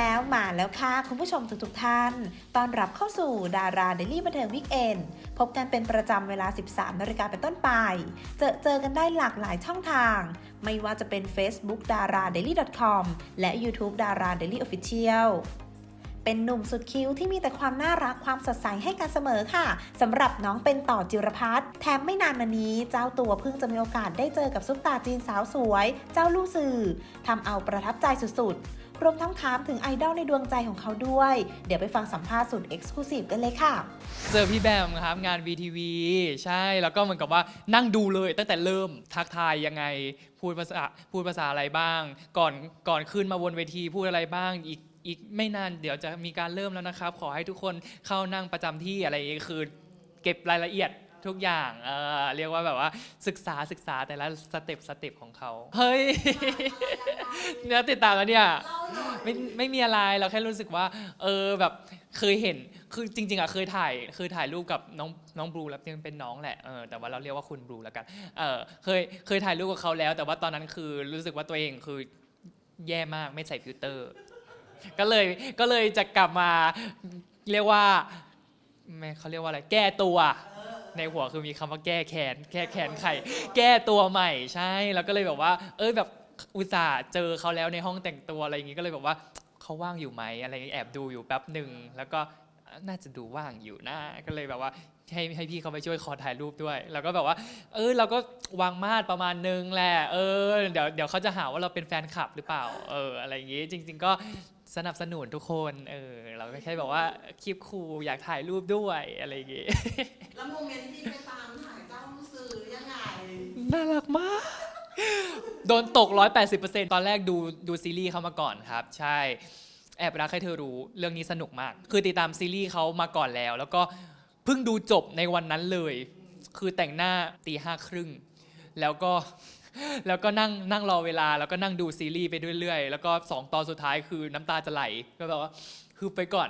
แล้วมาแล้วค่ะ คุณผู้ชมทุกๆท่าน ตอนรับเข้าสู่ดาราเดลี่บันเทิงวิกเอนพบกันเป็นประจำเวลา 13นาฬิกาเป็นต้นไป เจอเจอกันได้หลากหลายช่องทาง ไม่ว่าจะเป็น Facebook d a r a d a i l y com และ YouTube d a r a d a i l y Official เป็นหนุ่มสุดคิ้วที่มีแต่ความน่ารักความสดใสให้กันเสมอค่ะสำหรับน้องเป็นต่อจิรพัฒน์แถมไม่นานมานี้ เจ้าตัวเพิ่งจะมีโอกาสได้เจอกับซุปตาจีนสาวสวย เจ้าลู่สื่อทำเอาประทับใจสุดๆ รวมทั้งถามถึงไอดอลในดวงใจของเขาด้วย เดี๋ยวไปฟังสัมภาษณ์สุดเอ็กซ์คลูซีฟกันเลยค่ะ เจอพี่แบมครับงาน VTV ใช่แล้วก็เหมือนกับว่านั่งดูเลยตั้งแต่เริ่มทักทายยังไงพูดภาษาพูดภาษาอะไรบ้าง ก่อนก่อนขึ้นมาบนเวทีพูดอะไรบ้างอีกอีกไม่นานเดี๋ยวจะมีการเริ่มแล้วนะครับ ขอให้ทุกคนเข้านั่งประจำที่อะไรอย่างงี้คือ เก็บรายละเอียด ทุกอย่างเออเรียกว่าแบบว่าศึกษาศึกษาแต่ละสเต็ปสเต็ปของเขาเฮ้ยเนี่ยติดตามแล้วเนี่ยไม่ไม่มีอะไรเราแค่รู้สึกว่า เออแบบเคยเห็นคือจริง ๆอะเคยถ่ายเคยถ่ายรูปกับน้องน้องบลูแล้วยังเป็นน้องแหละเออแต่ว่าเราเรียกว่าคุณบลูแล้วกันเออเคยเคยถ่ายรูปกับเขาแล้ว แต่ว่าตอนนั้นคือรู้สึกว่าตัวเองคือแย่มากไม่ใส่ฟิลเตอร์ ก็เลยก็เลยจะกลับมาเรียกว่าไม่เขาเรียกว่าอะไรแก้ตัว ในหัวคือมีคำว่าแก้แค้นแก้แค้นไข่แก้ตัวใหม่ใช่ แล้วก็เลยแบบว่า เอยแบบอุตส่าห์เจอเขาแล้วในห้องแต่งตัวอะไรอย่างงี้ก็เลยแบบว่าเขาว่างอยู่ไหมอะไรอย่างงี้แอบดูอยู่แป๊บหนึ่งแล้วก็น่าจะดูว่างอยู่นะก็เลยแบบว่าให้ให้พี่เขาไปช่วยขอถ่ายรูปด้วย แล้วก็แบบว่า เออเราก็วางมาดประมาณนึงแหละเออเดี๋ยวเดี๋ยวเขาจะหาว่าเราเป็นแฟนคลับหรือเปล่า เอออะไรอย่างงี้ จริง ๆ ก็ สนับสนุนทุกคนเออเราก็แค่แบบว่าคลิปคูลอยากถ่ายรูปด้วยอะไรอย่างงี้แล้วโมเมนต์ที่ไปตามถ่ายเจ้าซื้อยังไงน่ารักมาก โดนตก 180%ตอนแรกดูดูซีรีส์เขามาก่อนครับ ใช่แอบรักให้เธอรู้เรื่องนี้สนุกมาก คือติดตามซีรีส์เขามาก่อนแล้ว แล้วก็เพิ่งดูจบในวันนั้นเลย คือแต่งหน้าตีห้าครึ่งแล้วก็ แล้วก็นั่งนั่งรอเวลาแล้วก็นั่งดูซีรีส์ไปเรื่อยๆ แล้วก็สองตอนสุดท้ายคือน้ำตาจะไหลก็แบบว่าคือไปก่อน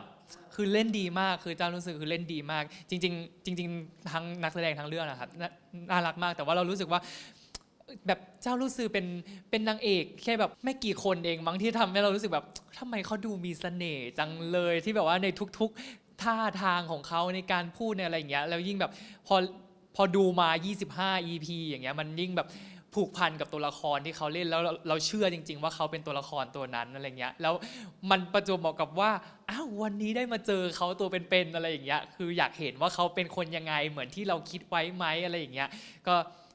คือเล่นดีมากคือเจ้ารู้สึกคือเล่นดีมาก จริง ๆ จริง ๆ ทั้งนักแสดงทั้งเรื่องนะครับน่ารักมาก แต่ว่าเรารู้สึกว่าแบบเจ้ารู้สึกเป็นเป็นนางเอก แค่แบบไม่กี่คนเองมั้งที่ทำให้เรารู้สึกแบบทำไมเขาดูมีเสน่ห์จังเลยที่แบบว่าในทุก ๆท่าทางของเขาในการพูดในอะไรอย่างเงี้ยแล้วยิ่งแบบพอพอดูมา 25 EP อย่างเงี้ยมันยิ่งแบบ ผูกพันกับตัวละครที่เขาเล่นแล้วเราเราเชื่อจริง ๆ ว่าเขาเป็นตัวละครตัวนั้นอะไรเงี้ยแล้วมันประจวบเหมาะกับว่าอ้าววันนี้ได้มาเจอเขาตัวเป็นๆอะไรอย่างเงี้ยคืออยากเห็นว่าเขาเป็นคนยังไงเหมือนที่เราคิดไว้ไหมอะไรอย่างเงี้ยก็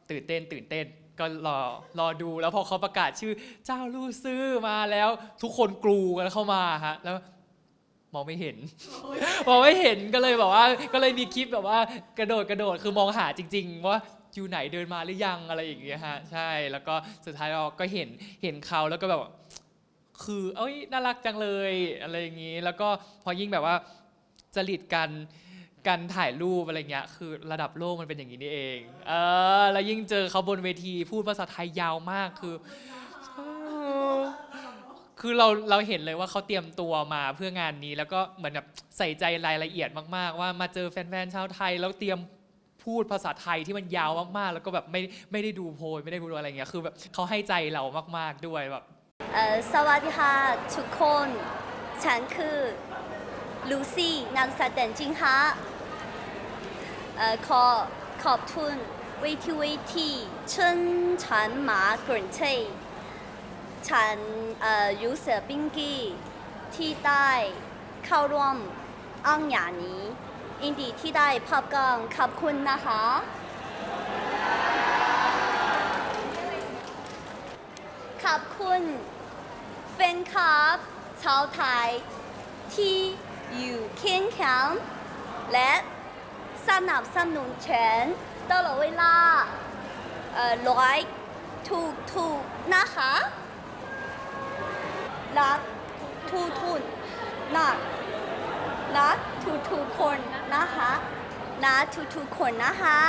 ตื่นเต้นตื่นเต้น ก็รอรอดูแล้วพอเขาประกาศชื่อเจ้าลู่ซื่อมาแล้ว ทุกคนกรูกันเข้ามาฮะแล้วมองไม่เห็น มองไม่เห็นก็เลยแบบว่าก็เลยมีคลิปแบบว่ากระโดดกระโดดคือมองหาจริง ๆ ว่า อยู่ไหนเดินมาหรือยังอะไรอย่างเงี้ยฮะใช่แล้วก็สุดท้ายเราก็เห็นเห็นเขาแล้วก็แบบคือเอ้ยน่ารักจังเลยอะไรอย่างงี้ แล้วก็พอยิ่งแบบว่าจริตกันการถ่ายรูปอะไรเงี้ยคือระดับโลกมันเป็นอย่างนี้นี่เอง เออแล้วยิ่งเจอเขาบนเวทีพูดภาษาไทยยาวมากคือเออคือเราเราเห็นเลยว่าเขาเตรียมตัวมาเพื่องานนี้แล้วก็เหมือนแบบใส่ใจรายละเอียดมากๆ ว่ามาเจอแฟนๆชาวไทยแล้วเตรียม พูดภาษาไทยที่มันยาวมากๆ แล้วก็แบบไม่ไม่ได้ดูโพยไม่ได้ดูอะไรเงี้ยคือแบบเขาให้ใจเรามากๆด้วยแบบเอ่อสวัสดีค่ะทุกคน ฉันคือลูซี่นามสกุลจริงค่ะเอ่อขอขอบคุณเวทีเวทีเชิญฉันมากรุงเทพฉันเอ่อรู้สึกเป็นเกียรติที่ได้เข้าร่วมอ่างงาน นี้ยินดีที่ได้ภาพบกันขอบคุณนะคะ ขอบคุณแฟนคลับชาวไทย ที่อยู่เคียงข้างและสนับสนุนฉันตลอดเวลาเอ่อร้อยทุกทุกนะคะรักทุกทุนนะรัก ทุกทุกๆคนนะคะนะทุกทุกๆคนนะคะ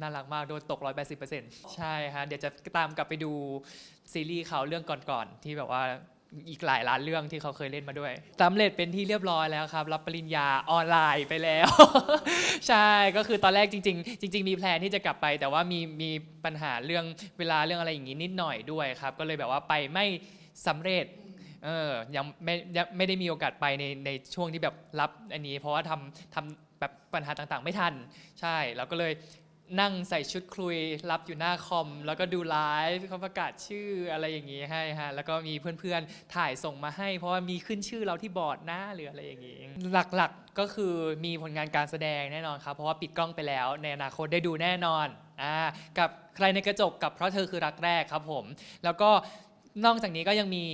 น่ารักมาก โดนตก 180%ใช่ฮะ เดี๋ยวจะตามกลับไปดูซีรีส์เขาเรื่องก่อนๆ ที่แบบว่าอีกหลายล้านเรื่องที่เขาเคยเล่นมาด้วยสำเร็จเป็นที่เรียบร้อยแล้วครับ รับปริญญาออนไลน์ไปแล้ว ใช่ ก็คือตอนแรกจริง ๆ จริง ๆ มีแพลนที่จะกลับไป แต่ว่ามีมีปัญหาเรื่องเวลาเรื่องอะไรอย่างงี้นิดหน่อยด้วยครับ ก็เลยแบบว่าไปไม่สำเร็จ เออยังไม่ยังไม่ได้มีโอกาสไปในในช่วงที่แบบรับอันนี้ เพราะว่าทำทำแบบปัญหาต่างๆ ไม่ทัน ใช่แล้วก็เลยนั่งใส่ชุดคลุยรับอยู่หน้าคอม แล้วก็ดูไลฟ์เขาประกาศชื่ออะไรอย่างนี้ให้ฮะแล้วก็มีเพื่อนๆถ่ายส่งมาให้ เพราะว่ามีขึ้นชื่อเราที่บอร์ดหนะหรืออะไรอย่างนี้ หลักๆก็คือมีผลงานการแสดงแน่นอนครับ เพราะว่าปิดกล้องไปแล้ว ในอนาคตได้ดูแน่นอนอ่ากับใครในกระจกกับเพราะเธอคือรักแรกครับผม แล้วก็นอกจากนี้ก็ยังมี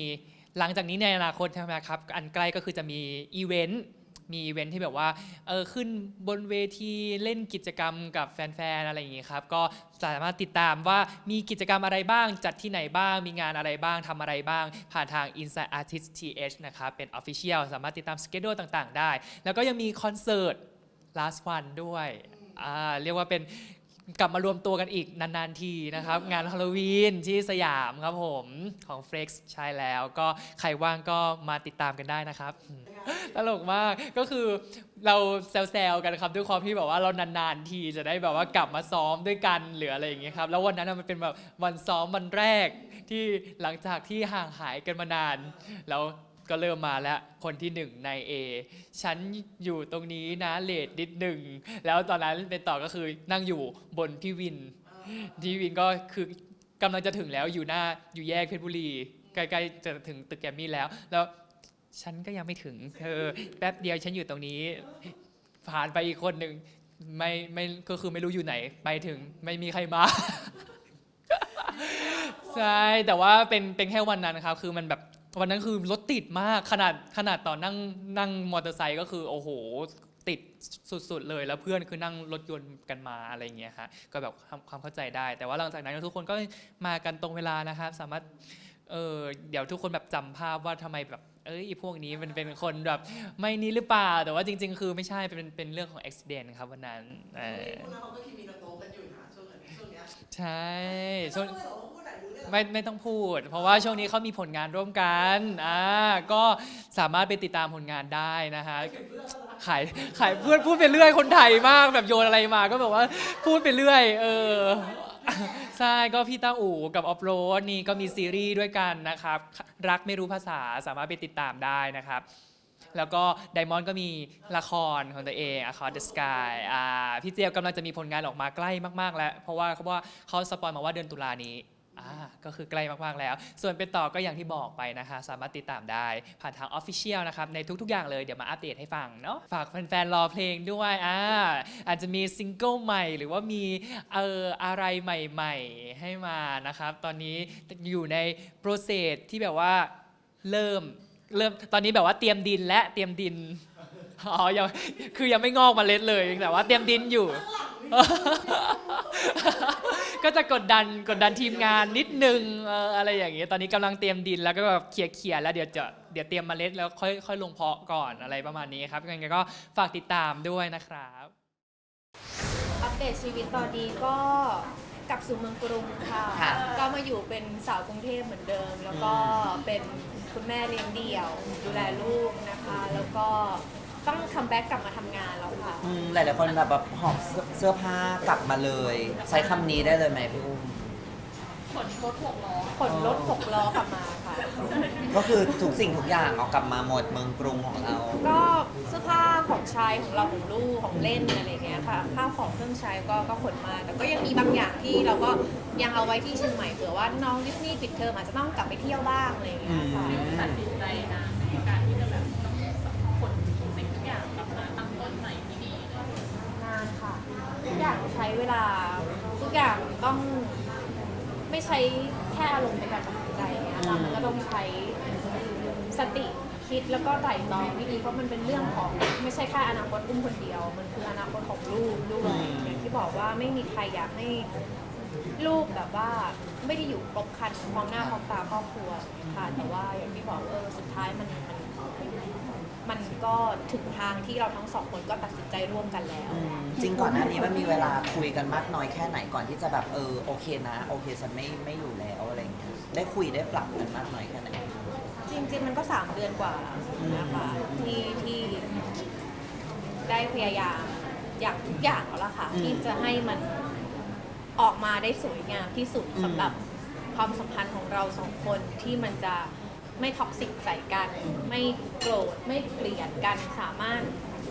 หลังจากนี้ในอนาคตใช่ไหมครับ อันใกล้ก็คือจะมีอีเวนต์ มีอีเวนต์ที่แบบว่าเออขึ้นบนเวทีเล่นกิจกรรมกับแฟนๆ อะไรอย่างงี้ครับ ก็สามารถติดตามว่ามีกิจกรรมอะไรบ้าง จัดที่ไหนบ้าง มีงานอะไรบ้างทำอะไรบ้าง ผ่านทาง Inside Artist TH นะครับเป็น Official สามารถติดตามสเกจ u l e ต่างๆ ได้ แล้วก็ยังมีคอนเสิร์ต last one ด้วย อ่า เรียกว่าเป็น กลับมารวมตัวกันอีกนานๆทีนะครับ งานฮาโลวีนที่สยามครับผมของ Flex ใช่แล้วก็ใครว่างก็มาติดตามกันได้นะครับ ตลกมากก็คือเราแซวๆกันครับด้วยความที่แบบว่าเรานานๆทีจะได้แบบว่ากลับมาซ้อมด้วยกันหรืออะไรอย่างเงี้ยครับแล้ววันนั้นนะมันเป็นแบบวันซ้อมวันแรกที่หลังจากที่ห่างหายกันมานานแล้ว ก็เริ่มมาแล้วคนที่หนึ่งใน A ฉันอยู่ตรงนี้นะเลดนิดหนึ่ง แล้วตอนนั้นเป็นต่อก็คือนั่งอยู่บนพี่วินพี่วินก็คือกำลังจะถึงแล้วอยู่หน้าอยู่แยกเพชรบุรีใกล้ๆจะถึงตึกแกรมมี่แล้ว แล้วฉันก็ยังไม่ถึงเธอแป๊บเดียวฉันอยู่ตรงนี้ ผ่านไปอีกคนหนึ่งไม่ไม่ก็คือไม่รู้อยู่ไหน ไปถึงไม่มีใครมาใช่แต่ว่าเป็นเป็นแค่วันนั้นครับ คือมันแบบ วันนั้นคือรถติดมากขนาดขนาดตอนนั่งนั่งมอเตอร์ไซค์ก็คือโอ้โหติดสุดๆเลยแล้วเพื่อนคือนั่งรถยนต์กันมาอะไรอย่างเงี้ยฮะก็แบบความความเข้าใจได้ แต่ว่าหลังจากนั้นทุกคนก็มากันตรงเวลานะครับสามารถเออเดี๋ยวทุกคนแบบจำภาพว่าทำไมแบบเอ้ยไอ้พวกนี้มันเป็นคนแบบไม่นี้หรือเปล่า แต่ว่าจริง ๆ คือไม่ใช่เป็นเป็นเรื่องของอุบิเหตุครับวันนั้นเออพวกนั้นเขาก็คิดมีกระโตกันอยู่นะช่วงนั้นช่วงเนี้ยใช่ช่วง ไม่ไม่ต้องพูด เพราะว่าช่วงนี้เขามีผลงานร่วมกันอ่าก็สามารถไปติดตามผลงานได้นะฮะขายขายเพื่อนพูดไปเรื่อยคนไทยมากแบบโยนอะไรมาก็แบบว่าพูดไปเรื่อยเออใช่ก็พี่ต้าอู่กับออฟโรดนี่ก็มีซีรีส์ด้วยกันนะครับ รักไม่รู้ภาษาสามารถไปติดตามได้นะครับ แล้วก็ไดมอนด์ก็มีละครของตัวเอง Across the Sky อ่าพี่เจี๊ยบกำลังจะมีผลงานออกมาใกล้มาก ๆ แล้ว เพราะว่าเขาว่าเขาสปอยมาว่าเดือนตุลานี้ อ่าก็คือใกล้มากๆแล้ว ส่วนเป็นต่อก็อย่างที่บอกไปนะคะ สามารถติดตามได้ ผ่านทาง Official นะครับ ในทุกๆอย่างเลยเดี๋ยวมาอัปเดตให้ฟังเนาะฝากแฟนๆรอเพลงด้วยอ่าอาจจะมีซิงเกิลใหม่หรือว่ามีเอ่ออะไรใหม่ๆ ให้มานะครับ ตอนนี้อยู่ในโปรเซสที่แบบว่าเริ่มเริ่มตอนนี้แบบว่าเตรียมดินและเตรียมดินอ๋อยังคือยังไม่งอกเมาเล็ดเลยแต่ว่าเตรียมดินอยู่ ก็จะกดดันกดดันทีมงานนิดนึงเอ่ออะไรอย่างเงี้ยตอนนี้กำลังเตรียมดินแล้วก็แบบเขี่ยเขี่ยๆแล้วเดี๋ยวจะเดี๋ยวเตรียมเมล็ดแล้วค่อยค่อยลงเพาะก่อนอะไรประมาณนี้ครับยังไงก็ฝากติดตามด้วยนะครับ อัปเดตชีวิตตอนนี้ก็กลับสู่เมืองกรุงค่ะ ค่ะ ก็มาอยู่เป็นสาวกรุงเทพเหมือนเดิม แล้วก็เป็นคุณแม่เลี้ยงเดี่ยว ดูแลลูกนะคะ แล้วก็ ต้องคัมแบ็กกลับมาทำงานแล้วค่ะ อืมหลายๆคนแบบแบบหอบเสื้อเสื้อผ้ากลับมาเลย ใช้คำนี้ได้เลยไหมพี่อุ้ม ขนรถหกล้อขนรถหกล้อกลับมาค่ะ ก็คือทุกสิ่งทุกอย่างเอากลับมาหมดเมืองกรุงของเรา ก็เสื้อผ้าของใช้ของเราของลูกของเล่นอะไรอย่างเงี้ยค่ะข้าวของเครื่องใช้ก็ก็ขนมา แต่ก็ยังมีบางอย่างที่เราก็ยังเอาไว้ที่เชียงใหม่เผื่อว่าน้องดิสนีย์ปิดเทอมอาจจะต้องกลับไปเที่ยวบ้างอะไรอย่างเงี้ยค่ะ ตัดสินใจนานค่ะทุก อย่างใช้เวลา ทุกอย่างต้องไม่ใช้แค่อารมณ์ในการตัดสินใจอย่างเงี้ยค่ะมันก็ต้องใช้สติคิดแล้วก็ไต่ตองดีเพราะมันเป็นเรื่องของไม่ใช่แค่อนาคตอุ้มคนเดียว มันคืออนาคตของลูกด้วยอย่างที่บอกว่าไม่มีใครอยากให้ลูกแบบว่าไม่ได้อยู่ครบครันพร้อมหน้าพร้อมตาครอบครัวค่ะแต่ว่าอย่างที่บอกเออสุดท้ายมันมัน มันก็ถึงทางที่เราทั้งสองคนก็ตัดสินใจร่วมกันแล้ว อืมจริงก่อนหน้านี้มันมีเวลาคุยกันมากน้อยแค่ไหนก่อนที่จะแบบเออโอเคนะ โอเคฉันไม่ไม่อยู่แล้วอะไรอย่างเงี้ยได้คุยได้ปรับกันมากน้อยแค่ไหน จริง ๆ มันก็สามเดือนกว่านะคะที่ที่ได้พยายามอย่างทุกอย่างแล้วล่ะค่ะอืมที่จะให้มันออกมาได้สวยงามที่สุดอืม สำหรับความสัมพันธ์ของเราสองคนที่มันจะ ไม่ท็อกซิกใส่กัน ไม่โกรธไม่เกลียดกันสามารถ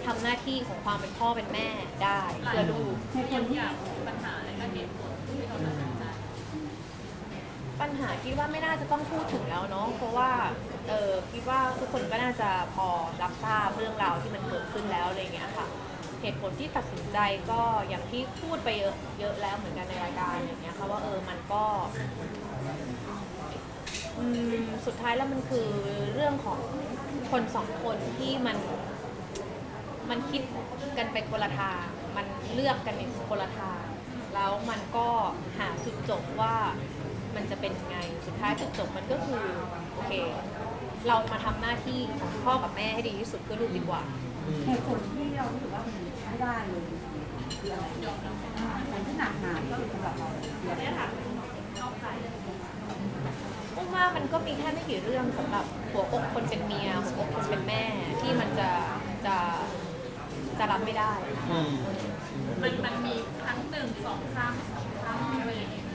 ทำหน้าที่ของความเป็นพ่อเป็นแม่ได้เพื่อลูกปัญหาคิดว่าไม่น่าจะต้องพูดถึงแล้วเนาะเพราะว่าเออคิดว่าทุกคนก็น่าจะพอรับทราบเรื่องราวที่มันเกิดขึ้นแล้วอะไรเงี้ยค่ะ เหตุผลที่ตัดสินใจก็อย่างที่พูดไปเยอะเยอะแล้วเหมือนกันในรายการอย่างเงี้ยค่ะว่าเออมันก็อืม สุดท้ายแล้วมันคือเรื่องของคนสองคนที่มันมันคิดกันไปคนละทางมันเลือกกันในคนละทางแล้วมันก็หาจุดจบว่ามันจะเป็นยังไง สุดท้ายจุดจบมันก็คือโอเค เรามาทำหน้าที่ของพ่อกับแม่ให้ดีที่สุดเพื่อลูกดีกว่าเหตุผลที่เรารู้สึกว่ามันไม่ได้เลยคืออะไรมันที่หนักหนาที่สุดสำหรับเราคืออะไรอุ้ม ว่ามันก็มีแค่ไม่กี่เรื่องสำหรับหัวอกคนเป็นเมียหัวอกคนเป็นแม่ที่มันจะจะจะรับไม่ได้ อืมมันมันมีครั้งหนึ่งสองครั้งสองครั้งอะไรอย่างเงี้ย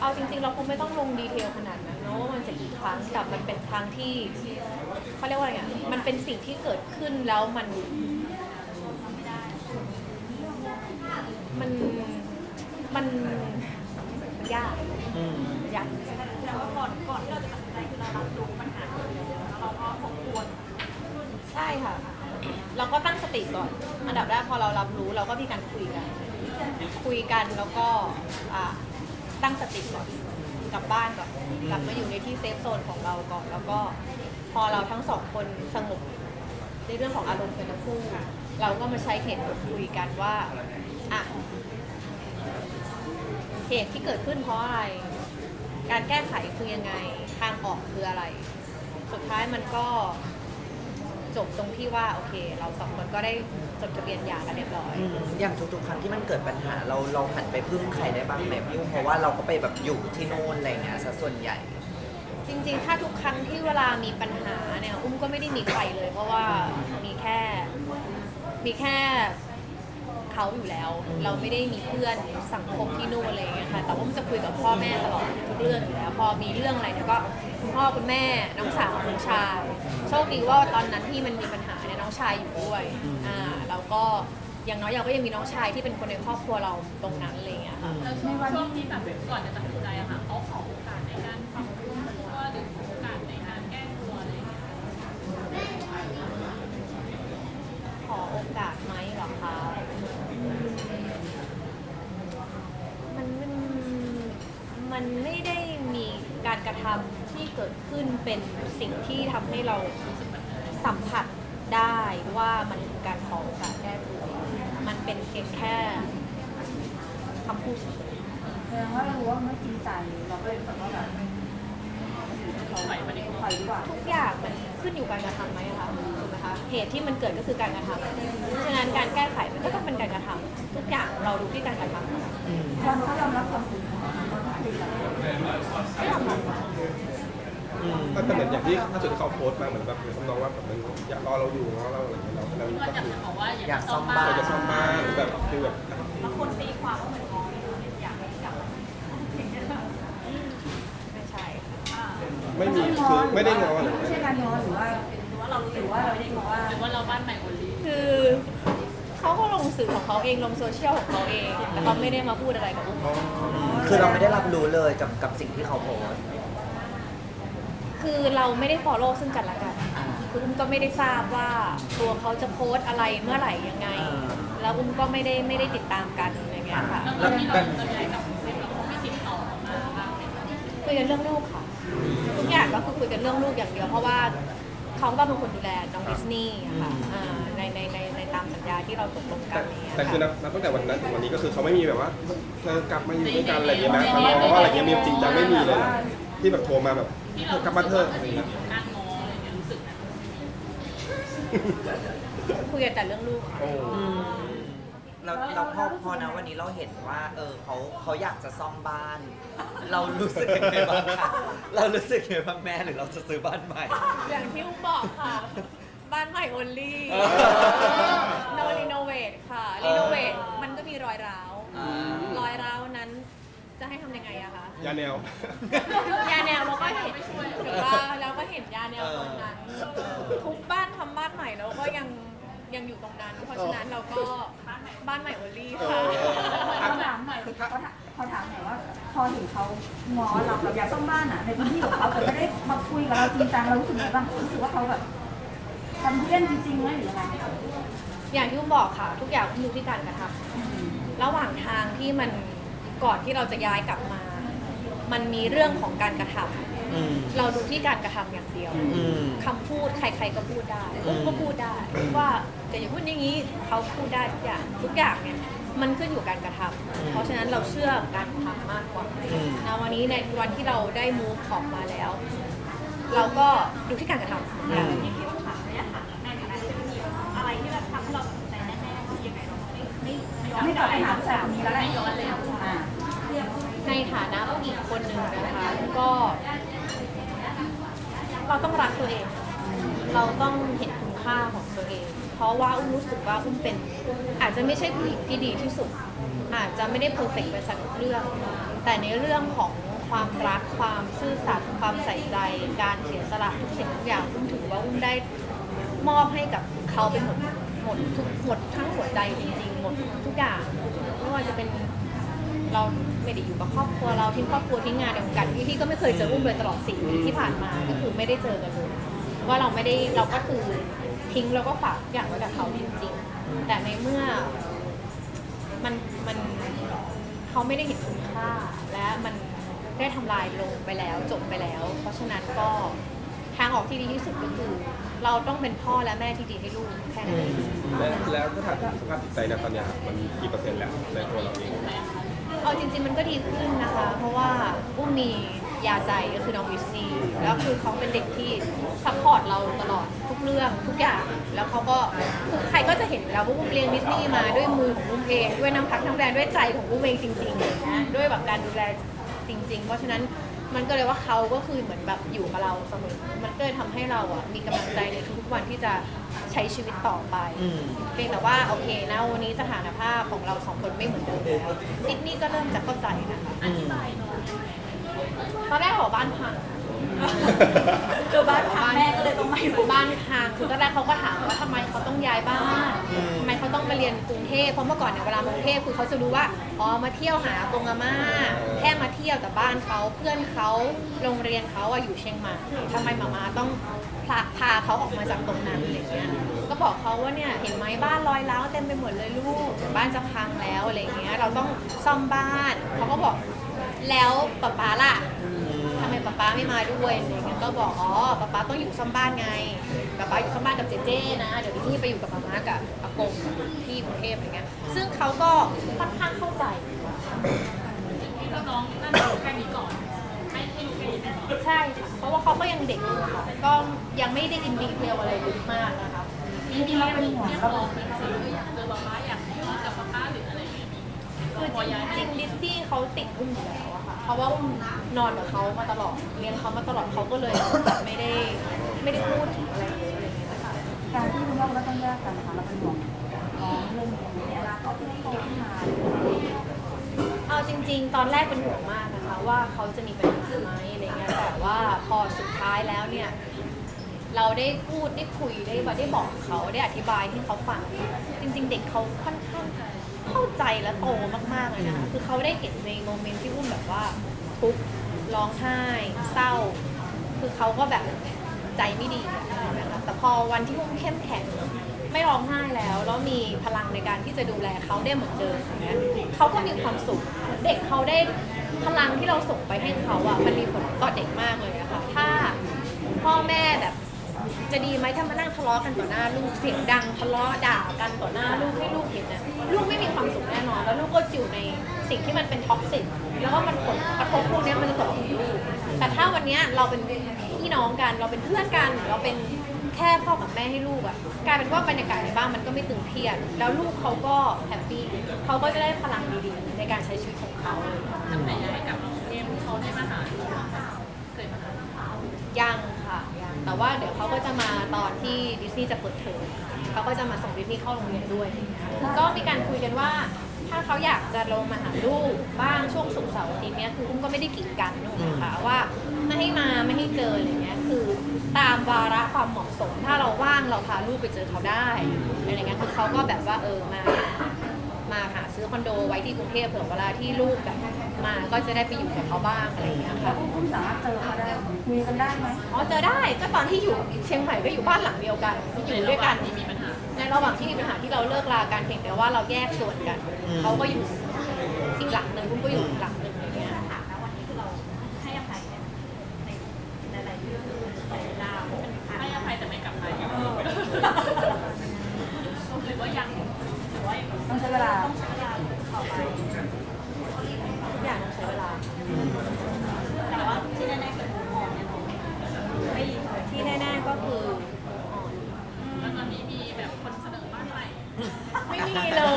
เอาจริงๆ เราคงไม่ต้องลงดีเทลขนาดนั้นเนอะว่ามันจะกี่ครั้งแต่มันเป็นครั้งที่เขาเรียกว่าอะไรอะมันเป็นสิ่งที่เกิดขึ้นแล้วมัน มันมันมันยาก อืม อันดับแรกพอเรารับรู้เราก็มีการคุยกัน คุยกันแล้วก็อ่าตั้งสติก่อนกลับบ้านก่อนกลับมาอยู่ในที่เซฟโซนของเราก่อน แล้วก็พอเราทั้งสองคนสงบในเรื่องของอารมณ์กันทั้งคู่เราก็มาใช้เหตุผลคุยกันว่าอะเหตุที่เกิดขึ้นเพราะอะไร การแก้ไขคือยังไง ทางออกคืออะไร สุดท้ายมันก็ จบตรงที่ว่าโอเค เราสองคนก็ได้จดทะเบียนหย่ากันเรียบร้อย อืมอย่างทุกๆครั้งที่มันเกิดปัญหาเราเราหันไปพึ่งใครได้บ้างไหมพี่อุ้มเพราะว่าเราก็ไปแบบอยู่ที่โน่นอะไรเงี้ยซะส่วนใหญ่ จริงๆ ถ้าทุกครั้งที่เวลามีปัญหาเนี่ย อุ้มก็ไม่ได้มีใครเลย เพราะว่ามีแค่ มีแค่เขาอยู่แล้ว เราไม่ได้มีเพื่อนสังคมที่นู่นอะไรอย่างเงี้ยค่ะ แต่ว่ามันจะคุยกับพ่อแม่ตลอดทุกเรื่องอยู่แล้ว พอมีเรื่องอะไรเนี่ยก็ คุณพ่อคุณแม่น้องสาวน้องชาย โชคดีว่าตอนนั้นที่มันมีปัญหาเนี่ยน้องชายอยู่ด้วยอ่าแล้วก็อย่างน้อยเราก็ยังมีน้องชายที่เป็นคนในครอบครัวเราตรงนั้นอะไรอย่างเงี้ยค่ะ แล้วช่วงช่วงที่แบบก่อนจะตัดสินใจอะค่ะเขาขอโอกาสในการปรับปรุงตัวหรือขอโอกาสในการแก้ตัวอะไรอย่างเงี้ย ขอโอกาสไหมเหรอคะมันมันมันไม่ได้มีการกระทำที่ เกิดขึ้นเป็นสิ่งที่ทำให้เราสัมผัสได้ว่ามันคือการขอโอกาสแก้ตัวมันเป็นเพียงแค่คำพูดเฉยแสดงว่าเรารู้ว่าไม่จริงใจเราก็เลยแบบว่าแบบเราปล่อยไปดีกว่าทุกอย่างมันขึ้นอยู่การกระทำไหมคะถูกไหมคะเหตุที่มันเกิดก็คือการกระทำเพราะฉะนั้นการแก้ไขมันก็ต้องเป็นการกระทำทุกอย่างเราดูที่การกระทำค่ะเขายอมรับความผิดของเขาเขาคุยกันมันเป็ นเหมือนอย่างที่ล่าสุดที่เขาโพสต์มาเหมือนแบบเหมือนทำนองว่าแบบมันอยากรอเราอยู่รอเราอะไรอย่างเงี้ยเราเราก็ก็จะคือบอกว่าอยากอยากจะซ่ซ่ออมมบ้าบ้านนเราจะซ่อมบ้านแบบคือแบบบางคนตีความว่าเหมือนง้ออยากให้กลับไม่ใช่ค่ะไม่มีคือไม่ได้งออะไรไม่ใช่การง้อหรือว่าหรือว่าเรารู้หสึรืกอว่าว่าเราไม่ได้ง้อหรือว่าเราบ้านใหม่คนลีคือเขาก็ลงสื่อของเขาเองลงโซเชียลของเขาเองแต่เขาไม่ได้มาพูดอะไรกับอุ้มคือเราไม่ได้รับรู้เลยกับกับสิ่งที่เขาโพสต์ คือเราไม่ได้ follow ซึ่งกันและกัน อ่าคืออุ้มก็ไม่ได้ทราบว่าตัวเขาจะโพสต์อะไรเมื่อไหร่ยังไง อ่า แล้วอุ้มก็ไม่ได้ไม่ได้ติดตามกันอะไรเงี้ยค่ะแล้วที่เราเราย้ายกับที่เราไม่ติดต่อมาบ้างไหมคะคุยกันเรื่องลูกค่ะ ทุกอย่างก็คือคุยกันเรื่องลูกอย่างเดียว เพราะว่าเขาก็เป็นคนดูแลน้องดิสนีย์อะค่ะอ่าในในในในตามสัญญาที่เราตกลงกัแต่นนี้ยแต่คือค่ะนับนับตั้งแต่วันนั้นถึงวันนี้ก็คือเขาไม่มีแบบว่าเธอกลับมาอยู่ด้วยกันอะไรอย่างเงี้ยนะทะเลาะอะไรอย่างเงี้ยมีจริงจังไม่มีเลยนะ ที่แบบโทรมาแบบที่เธเราอกลับมาเถอะอะไรอย่างเงี้ยการง้ออะไรอย่างเงี้ยรู้สึกนะคุยกันแต่เรื่องลูกค่ะโอ้อืมเราเราพอพอนะวันนี้เราเห็นว่า เออเขาเขาอยากจะซ่อมบ้าน เรารู้สึกยังไงบ้างคะเรารู้สึกยังไงบ้างแม่หรือเราจะซื้อบ้านใหม่ อย่างที่อุ้มบอกค่ะ บ้านใหม่ only เออ no renovate ค่ะเออ renovate มันก็มีรอยร้าวอ่ารอยร้าวนั้นจะ ให้ทำยังไงอะคะ ยาแนว ยาแนวเราก็เห็นหรืยว่าแล้วก็เห็นยาแนวตรงนั้นทุกบ้านทำบ้านใหม่แล้วก็ยังยังอยู่ตรงนั้น เพราะฉะนั้นเราก็บ้านใหม่โอลี่ค่ะ เขาถามใหม่เขาถามเขาถามหน่อยว่า พอเห็นเขาง้อเราแบบอยากซ่อมบ้านอะ ในพื้นที่ของเขาแต่ไม่ได้มาคุยกับเราจริงจังเรารู้สึกไงบ้างรู้สึกว่าเขาแบบทำเพื่อนจริงๆไหมหรือไงอย่างที่อุ้บอกค่ะ ทุกอย่างอุ้มดูที่การกระทำ ระหว่างทางที่มัน ก่อนที่เราจะย้ายกลับมา มันมีเรื่องของการกระทำอืม เราดูที่การกระทำอย่างเดียวอืม คำพูดใครๆก็พูดได้อุ้มก็พูดได้ว่าจะอย่าพูดอย่างนี้เขาพูดได้ทุกอย่างทุกอย่างเนี่ยมันขึ้นอยู่กับการกระทำเพราะฉะนั้นเราเชื่อการทำมากกว่าอืมนะวันนี้ในวันที่เราได้ move ออกมาแล้ว เราก็ดูที่การกระทำอืมอะไรที่แบบทำให้เราตัดสินใจแน่ๆคือยังไงเราไม่ไม่ย้อนไม่กกลัลับบไปไปหาหาผู้ชายคนนี้แล้วแหละ ไม่ย้อนแล้ว อ่า ในฐานะผู้หญิงคนหนึ่งนะคะ ก็ เราต้องรักตัวเอง เราต้องเห็นคุณค่าของตัวเอง เพราะว่าอุ้มรู้สึกว่าอุ้มเป็น อาจจะไม่ใช่ผู้หญิงที่ดีที่สุด อาจจะไม่ได้เพอร์เฟกต์ไปสักทุกเรื่อง แต่ในเรื่องของความรักความซื่อสัตย์ความใส่ใจ การเสียสละทุกสิ่งทุกอย่างอุ้มถือว่าอุ้มได้มอบให้กับเขาเป็นหมดหมดทุกหมดทั้งหัวใจจริงๆ หมดทุกอย่างไม่ว่าจะเป็น เราไม่ได้อยู่กับครอบครัวเราทิ้งครอบครัวทิ้งงานในวการพี่พี่ก็ไม่เคยเจออุ้มเลยตลอดสี่ปีที่ผ่านมาก็คือไม่ได้เจอกันเลยว่าเราไม่ได้เราก็คือทิ้งแล้วก็ฝากอย่างไว้กับเขาจริง ๆ แต่ในเมื่อมันมันเขาไม่ได้เห็นคุณค่า และมันได้ทำลายลงไปแล้วจบไปแล้ว เพราะฉะนั้นก็ทางออกที่ดีที่สุดก็คือ เราต้องเป็นพ่อและแม่ที่ดีให้ลูกแค่นั้นเองและแล้วถ้าถามถึงสภาพจิตใจนะตอนเนี้ยครับมันกี่เปอร์เซ็นต์แล้วในตัวเราเอง เอาจริง ๆ มันก็ดีขึ้นนะคะ เพราะว่าอุ้มมียาใจก็คือน้องวิสนีแล้วคือเขาเป็นเด็กที่ซัพพอร์ตเราตลอดทุกเรื่องทุกอย่าง แล้วเขาก็คือใครก็จะเห็นอยู่แล้วว่าอุ้มเรียนวิสนีมาด้วยมือของอุ้มเอง ด้วยน้ำพักน้ำแรงด้วยใจของอุ้มเองจริงๆเลยนะด้วยแบบการดูแลจริง ๆ เพราะฉะนั้นมันก็เลยว่าเขาก็คือเหมือนแบบอยู่กับเราเสมอ มันก็เลยทำให้เราอะมีกำลังใจในทุกๆวันที่จะ ใช้ชีวิตต่อไป อืม เพียงแต่ว่าโอเคนะวันนี้สถานภาพของเราสองคนไม่เหมือนเดิมแล้วซิดนี่ก็เริ่มจะเข้าใจนะคะอืม ตอนแรกบอกบ้านพังคือบ้านพังแม่ก็เลยต้องมาอยู่ บ้านพังคือตอนแรกเขาก็ถามว่าทำไมเขาต้องย้ายบ้านทำไมเขา ต้องมาเรียนกรุงเทพเพราะเมื่อก่อนเนี่ยเวลามากรุงเทพคือเขาจะรู้ว่าอ๋อมาเที่ยวหาตรงอาม่าแค่มาเที่ยวแต่บ้านเขาเพื่อนเขาโรงเรียนเขาอะอยู่เชียงใหม่ทำไมมามาต้องพาพาเขาออกมาจากตรงนั้นอะไรเงี้ยก็บอกเขาว่าเนี่ยเห็นไหมบ้านรอยร้าวเต็มไปหมดเลยลูกบ้านจะพังแล้วอะไรเงี้ยเราต้องซ่อมบ้านเขาก็บอกแล้วป๊าป๊าล่ะทำไมป๊าป๊าไม่มาด้วยอะไรเงี้ยก็บอกอ๋อป๊าป๊าต้องอยู่ซ่อมบ้านไง ป๊าป๊าอยู่ซ่อมบ้านกับเจเจนะเดี๋ยวพี่ไปอยู่กับมาม่ากับอากงที่กรุงเทพอะไรเงี้ยซึ่งเขาก็ค่อนข้างเข้าใจที่น้องนั่นอยู่แค่นี้ก่อนให้ให้รู้แค่นี้ก่อนใช่ค่ะเพราะว่าเขาก็ยังเด็กอยู่ค่ะก็ยังไม่ได้อินดีเทลอะไรลึกมากนะคะจริงๆเราเป็นห่วงเรียกเราร้องไหมคะหรืออยากเจอป๊าป๊าอยากนอนกับป๊าป๊าหรืออะไรอย่างเงี้ยมีคือจริงๆดิสตี้เขาติดอุ้มอยู่แล้วอะค่ะเพราะว่าอุ้มนอนกับเขามาตลอดเลี้ยงเขามาตลอดเขาก็เลย ต้องแยกกันนะคะเราเป็นห่วงน้องเรื่องของเวลาเขาที่โตขึ้นมาเอาจริง ๆ ตอนแรกเป็นห่วงมากนะคะ ว่าเขาจะมีปัญหาไหมอะไรเงี้ยแต่ว่าพอสุดท้ายแล้วเนี่ย เราได้พูดได้คุยได้ได้บอกเขาได้อธิบายให้เขาฟัง จริง ๆ เด็กเขาค่อนข้างเข้าใจและโตมากๆเลยนะคะคือเขาได้เห็นในโมเมนต์ที่อุ้มแบบว่าทุกข์ร้องไห้ เศร้า คือเขาก็แบบใจไม่ดีนะคะแต่พอวันที่อุ้มเข้มแข็ง ไม่ร้องไห้แล้ว แล้วมีพลังในการที่จะดูแลเขาได้เหมือนเดิมอย่างเงี้ยเขาก็มีความสุขเด็กเขาได้พลังที่เราส่งไปให้เขาอะมันมีผลต่อเด็กมากเลยอะค่ะถ้าพ่อแม่แบบ จะดีไหมถ้ามานั่งทะเลาะกันต่อหน้าลูกเสียงดังทะเลาะด่ากันต่อหน้าลูกให้ลูกเห็นนะลูกไม่มีความสุขแน่นอน แล้วลูกก็จะอยู่ในสิ่งที่มันเป็นท็อกซิกแล้วก็มันผลกระทบพวกเนี้ยมันจะตกถึงลูกแต่ถ้าวันเนี้ยเราเป็นพี่น้องกันเราเป็นเพื่อนกันเราเป็น แค่พ่อกับแม่ให้ลูกอะกลายเป็นว่าบรรยากาศในบ้านมันก็ไม่ตึงเครียด แล้วลูกเขาก็แฮปปี้เขาก็จะได้พลังดีๆในการใช้ชีวิตของเขาตั้งแต่ย้ายกลับมากรุงเทพเขาได้มาหาหรือว่าเคยมาหายังค่ะยังแต่ว่าเดี๋ยวเขาก็จะมาตอนที่ดิสนีย์จะเปิดเทอมเขาก็จะมาส่งดิสนีย์เข้าโรงเรียนด้วยก็มีการคุยกันว่าถ้าเขาอยากจะลงมาหาลูกบ้างช่วงศุกร์เสาร์อาทิตย์เนี้ยคืออุ้มก็ไม่ได้กีดกันนึกออกไหมคะว่าไม่ให้มาไม่ให้เจออะไรเงี้ย คือแต่ตามวาระความเหมาะสม ถ้าเราว่างเราพาลูกไปเจอเขาได้อะไรเงี้ยคือเขาก็แบบว่าเออมา มาหาซื้อคอนโดไว้ที่กรุงเทพเผื่อเวลาที่ลูกแบบมาก็จะได้ไปอยู่กับเขาบ้างอะไรอย่างเงี้ยค่ะคุณสามารถเจอเขาได้คุยกันได้ไหมอ๋อเจอได้ก็ตอนที่อยู่เชียงใหม่ก็อยู่บ้านหลังเดียวกันอยู่ด้วยกันมีปัญหาในระหว่างที่มีปัญหาที่เราเลิกลากันเพียงแต่ว่าเราแยกส่วนกันอืมเขาก็อยู่อีกหลังหนึ่งคุณก็อยู่อีกหลังหนึ่งอะไรเงี้ย ให้อภัยในหลายๆเรื่องหลายๆราวให้อภัยแต่ไม่กลับไปหรือว่ายังหรือว่ายัง ต้องใช้เวลา ต้องใช้เวลาต่อไป ทุกอย่างต้องใช้เวลา แต่ว่าที่แน่ๆคืออ่อนเนี่ยไม่ ที่แน่ๆก็คืออ่อน แล้วตอนนี้มีแบบคนเสนอบ้านใหม่ ไม่มีเลย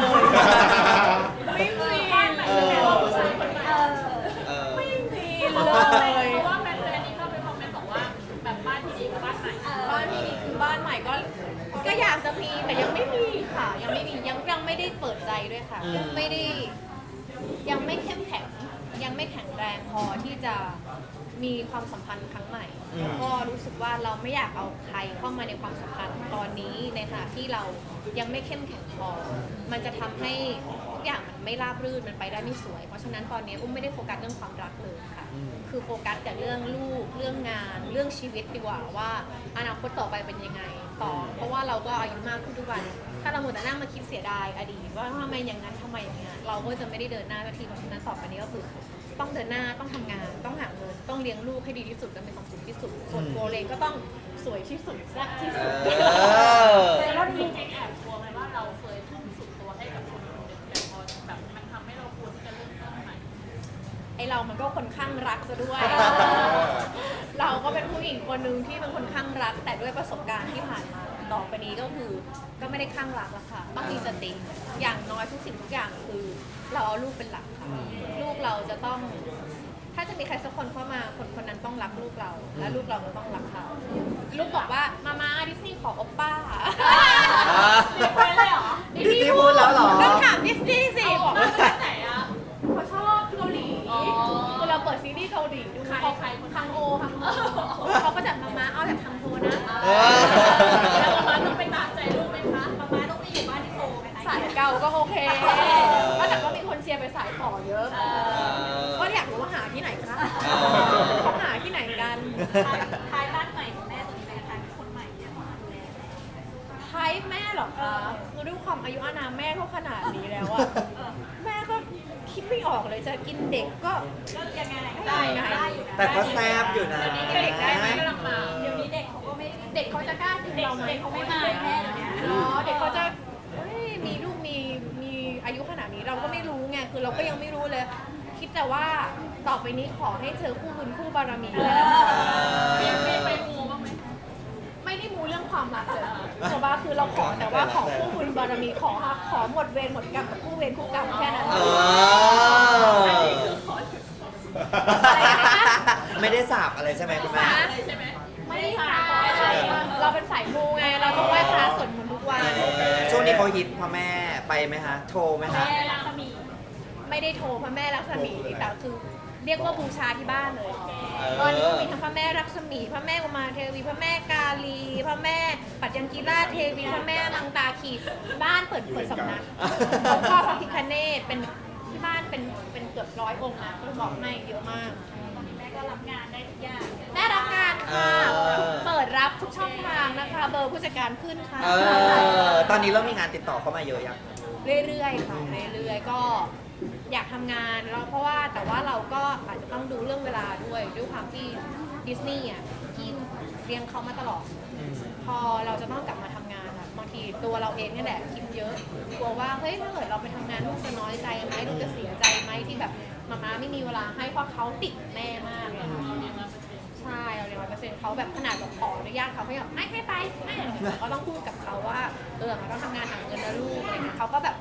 ไม่มี บ้านใหม่ เอ แต่ อ ว่าผู้ชายคนใหม่ เออ ไม่มี เพ เล ราะว่าย เพราะว่าแฟนๆนี่เข้าไปคอมเมนต์บอกว่าแบบบ้านที่ดีกับบ้านใหม่ บ้านที่นี่คือบ้านใหม่ก็ก็อยากจะมีแต่ยังไม่มีค่ะ ยังไม่มียังยังไม่ได้เปิดใจด้วยค่ะ อืม ยังไม่ได้ ยังไม่เข้มแข็ง ยัง ไม่แข็งแรงพอที่จะมีความสัมพันธ์ครั้งใหม่แล้วก็รู้สึกว่าเราไม่อยากเอาใครเข้ามาในความสัมพันธ์ตอนนี้ในขณะที่เรายังไม่เข้มแข็งพอ มันจะทำให้ทุกอย่างมันไม่ราบรื่นมันไปได้ไม่สวย เพราะฉะนั้นตอนนี้อุ้มไม่ได้โฟกัสเรื่องความรักเลยค่ะคือโฟกัสแต่เรื่องลูกเรื่องงาน เรื่องชีวิตดีกว่าว่าอนาคตต่อไปเป็นยังไงต่อ เพราะว่าเราก็อายุมากขึ้นทุกวัน ถ้าเราหมดแต่นั่งมาคิดเสียดายอดีตว่าทำไมอย่างนั้นทำไมอย่างเงี้ยเราก็จะไม่ได้เดินหน้าสักทีเพราะฉะนั้นต่อไปนี้ก็คือ ต้องเดินหน้าต้องทำงาน ต้องหาเงินต้องเลี้ยงลูกให้ดีที่สุดและมีความสุขที่สุด ส่วนโบเลงก็ต้องสวยที่สุดแซ่บที่เอสุดอแต่ว่าจริงๆแอบกลัวไหมว่าเราเคยทุ่มสุดตัวให้กับคนคนหนึ่งแต่พอแบบมันทำให้เราควรที่จะเริ่มต้นใหม่ไอเรามันก็คนข้างรักซะด้วย เราก็เป็นผู้หญิงคนหนึ่งที่เป็นคนข้างรัก แต่ด้วยประสบการณ์ที่ผ่านมา ต่อไปนี้ก็คือก็ไม่ได้ข้างรักแล้วค่ะต้องมีสติอย่างน้อยทุกสิ่งทุกอย่างคือ เราเอาลูกเป็นหลักค่ะลูกเราจะต้อง ถ้าจะมีใครสักคนเข้ามาคนคนนั้นต้องรักลูกเรา และลูกเราก็ต้องรักเขาลูกบอกว่ามามาดิสนีย์ขอโอปป้าไปเลยเหรอดิสนีย์พูดแล้วเหรอ ต้องถามดิสนีย์สิบอกว่ามาจากไหนอะเขาชอบเกาหลี อ๋อ คือเราเปิดซีรีส์เกาหลีดู ใครเขาใครคนคังโอคังโอเขาก็จะมามาเอาแบบคังโอนะเออ แล้วมาต้องไปตามใจลูกไหมคะมามาต้องไปอยู่บ้านที่โซไหมคะสายเก่าก็โอเคก็แต่ก็มีคนเชียร์ไปสายขอเยอะก็อยากรู้ว่าหาที่ไหนคะเขาหาที่ไหนกันท้ายบ้านใหม่ของแม่ตัวนี้เป็นทางคนใหม่เนี่ยต้องดูแลไทยแม่เหรอคะคือด้วยความอายุอานามแม่ก็ขนาดนี้แล้วอะแม่ก็ คิดไม่ออกเลยจะกินเด็กก็ก็ยังไงได้นะแต่ก็แซบอยู่นะเด็กได้ไหมกำลังมาเดี๋ยวนี้เด็กเขาก็ไม่เด็กเขาจะกล้ากินเราไหมเด็กเขาไม่มาแม่เดี๋ยวนี้เนาะเด็กเขาจะเฮ้ยมีลูกมีมีอายุขนาดนี้เราก็ไม่รู้ไงคือเราก็ยังไม่รู้เลย คิดแต่ว่าต่อไปนี้ขอให้เจอคู่บุญคู่บารมีแล้วกันมีมีไปมูบ้างไหม ไม่ได้มูเรื่อง ความรักเลยแต่ว่าคือเราขอแต่ว่าขอคู่บุญบารมีขอขอหมดเวรหมดกรรมกับคู่เวรคู่กรรมแค่นั้นเออไม่ได้สาบอะไรใช่ไหมคุณแม่อะไรใช่ไหมไม่ได้ค่ะเราเป็นสายมูไงเราต้องไหว้พระสวดมนต์ทุกวันช่วงนี้เขาฮิตพ่อแม่ไปไหมคะโทรไหมคะแม่รักมีไม่ได้โทรพระแม่ลักษมีแต่คือ เรียกว่าบูชาที่บ้านเลยเออตอนนี้ก็มีทั้งพระแม่ลักษมี พระแม่อุมาเทวี พระแม่กาลี พระแม่ปัจจังกีราเทวี พระแม่มังตาคีบ้านเปิดเปิดสำนักแล้วก็พระพิคเนตเป็นที่บ้านเป็นเป็นเกือบร้อยองค์นะคือบอกให้เยอะมากแม่ก็รับงานได้ทุกอย่างได้รับงานค่ะ เออ เปิดรับทุกช่องทางนะคะ เบอร์ผู้จัดการขึ้นค่ะ เออ ตอนนี้เริ่มมีงานติดต่อเข้ามาเยอะยัง เรื่อยๆค่ะเรื่อยๆก็ อยากทำงานแล้วเพราะว่าแต่ว่าเราก็อาจจะต้องดูเรื่องเวลาด้วยด้วยความที่ดิสนีย์อะที่เลี้ยงเขามาตลอด พอเราจะต้องกลับมาทำงานอะบางทีตัวเราเองนี่แหละคิดเยอะกลัวว่าเฮ้ยถ้าเกิดเราไปทำงานลูกจะน้อยใจไหมลูกจะเสียใจไหมที่แบบมาม่าไม่มีเวลาให้เพราะเขาติดแม่มากเลยใช่เราเรียนร้อยเปอร์เซ็นต์เขาแบบขนาดแบบขออนุญาตเขาเขายังไม่ให้ไปไม่ก็ต้องพูดกับเขาว่าเออมันต้องทำงานหาเงินนะลูกอะไรเงี้ยเขาก็แบบ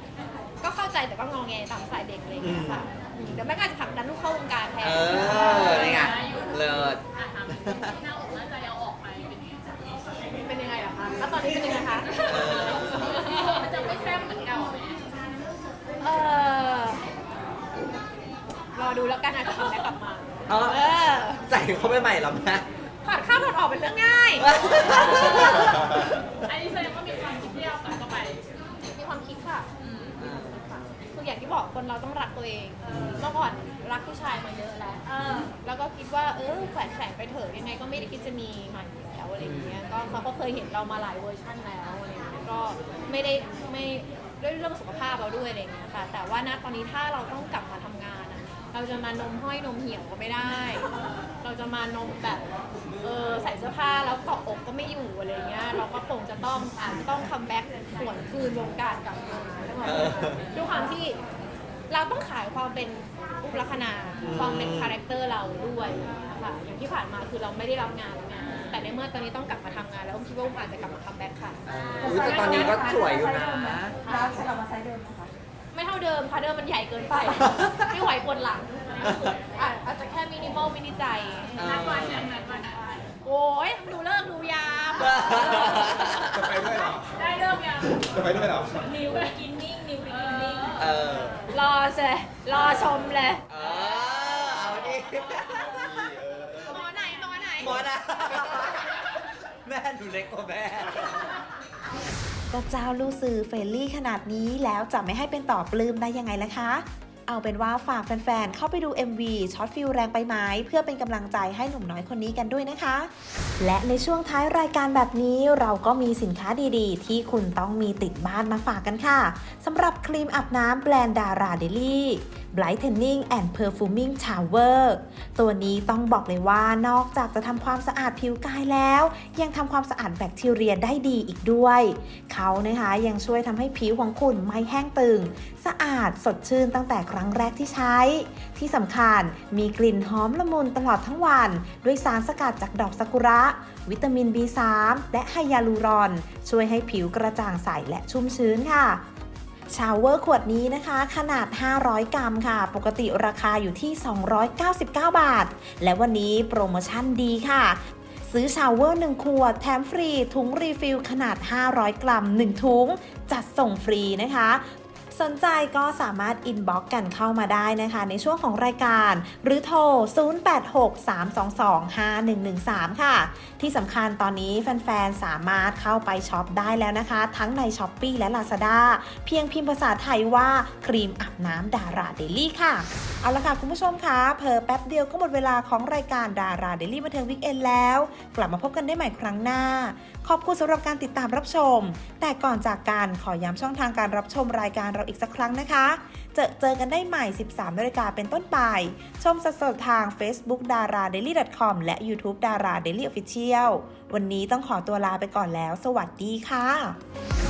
ก็เข้าใจแต่ก็งอแงตามสายเด็กอะไรอย่างเลยค่ะอืมเดี๋ยวแม่ก็อาจจะผลักดันลูกเข้าวงการแทน เออ นี่ไง เลิศ อะทำที่หน้าอกหน้าใจเอาออกไปเป็นยังไงเป็นยังไงล่ะคะแล้วตอนนี้เป็นยังไงคะ มันจะไม่แซ่บเหมือนเก่าไหมเออรอดูแล้วกันอาจจะทำได้กลับมา เออ เออ ใส่เข้าไปใหม่เหรอแม่ ถอดข้าวถอดออกเป็นเรื่องง่าย อันนี้แสดงว่ามีความคิดที่เรากลับเข้าไป มีความคิดค่ะคืออย่างที่บอกคนเราต้องรักตัวเอง เมื่อก่อนรักผู้ชายมาเยอะแล้ว แล้วก็คิดว่าเออแฝงแฝงไปเถอะยังไงก็ไม่ได้คิดจะมีใหม่อยู่แล้วอะไรอย่างเงี้ย ก็เขาก็เคยเห็นเรามาหลายเวอร์ชันแล้วอะไรอย่างเงี้ย ก็ไม่ได้ไม่ด้วยเรื่องสุขภาพเราด้วยอะไรอย่างเงี้ยค่ะ แต่ว่าณตอนนี้ถ้าเราต้องกลับมาทำงานอะเราจะมานมห้อยนมเหี่ยวก็ไม่ได้ เราจะมานมแบบเออใส่เสื้อผ้าแล้วเกาะอกก็ไม่อยู่อะไรอย่างเงี้ยเราก็คงจะต้องอาจจะต้องคัมแบ็กหวนคืนวงการกลับมาด้วยความที่เราต้องขายความเป็นอุปลักษณะความเป็นคาแรคเตอร์เราด้วยนะคะอย่างที่ผ่านมาคือเราไม่ได้รับงานแล้วไงแต่ในเมื่อตอนนี้ต้องกลับมาทำงานแล้วคิดว่าอุ้มอาจจะกลับมาคัมแบ็กค่ะอุ๊ยแต่ตอนนี้ก็สวยอยู่นะเราจะกลับมาไซส์เดิมไหมคะ ไม่เท่าเดิมค่ะเดิมมันใหญ่เกินไป ไม่ไหวปวดหลังอะอาจจะแค่มินิมอลมินิใจ นัดวันยังนัดวันโอ้ยดูเลิกษ์ดูยามจะไปด้วยเหรอ ได้เริ่มยังจะไปด้วยเหรอ นิวกินนิ่งนิวกินนิ่งเออ รอเลยรอชมเลยเออเอาดิหมอไหนหมอไหน หมอนะแม่หนูเล็กกว่าแม่ ก็เจ้าลูกซื้อเฟรนลี่ขนาดนี้แล้วจะไม่ให้เป็นต่อปลื้มได้ยังไงล่ะคะ เอาเป็นว่าฝากแฟนๆ เข้าไปดู MV ช็อตฟิลแรงไปไหมเพื่อเป็นกำลังใจให้หนุ่มน้อยคนนี้กันด้วยนะคะ และในช่วงท้ายรายการแบบนี้เราก็มีสินค้าดีๆ ที่คุณต้องมีติดบ้านมาฝากกันค่ะสำหรับครีมอาบน้ำแบรนด์ดาราเดลี่ Brightening and Perfuming Shower ตัวนี้ต้องบอกเลยว่านอกจากจะทำความสะอาดผิวกายแล้ว ยังทำความสะอาดแบคทีเรียได้ดีอีกด้วย เขานะคะยังช่วยทำให้ผิวของคุณไม่แห้งตึงสะอาดสดชื่นตั้งแต่ครั้งแรกที่ใช้ ที่สำคัญมีกลิ่นหอมละมุนตลอดทั้งวัน ด้วยสารสกัดจากดอกซากุระ วิตามิน B3 และไฮยาลูรอน ช่วยให้ผิวกระจ่างใสและชุ่มชื้นค่ะชาวเวอร์ขวดนี้นะคะ ขนาด 500 กรัมค่ะ ปกติราคาอยู่ที่ 299 บาท และวันนี้โปรโมชั่นดีค่ะ ซื้อชาวเวอร์ 1 ขวด แถมฟรี ถุงรีฟิลขนาด 500 กรัม 1 ถุง จัดส่งฟรีนะคะ สนใจก็สามารถอินบ็อกกันเข้ามาได้นะคะ ในช่วงของรายการ หรือโทร 0863225113 ค่ะ ที่สำคัญตอนนี้แฟนๆ สามารถเข้าไปช็อปได้แล้วนะคะ ทั้งใน s h อ p e e และ Lazada เพียงพิมพ์ภาษาไทยว่าครีมอาบน้ำดาราเดลี่ค่ะ เอาละค่ะคุณผู้ชมคะเพอแป๊บเดียวก็หมดเวลาของรายการดาราเดลี่บันเทิงวิกเอนแล้ว กลับมาพบกันได้ใหม่ครั้งหน้าขอบคุณสำหรับการติดตามรับชม แต่ก่อนจากการขอย้ำช่องทางการรับชมรายการเราอีกสักครั้งนะคะ เจอเจอกันได้ใหม่ 13นาฬิกาเป็นต้นไป ชมสดๆทาง Facebook d a r a d a i l y c o m และ YouTube d a r a Daily Official วันนี้ต้องขอตัวลาไปก่อนแล้ว สวัสดีค่ะ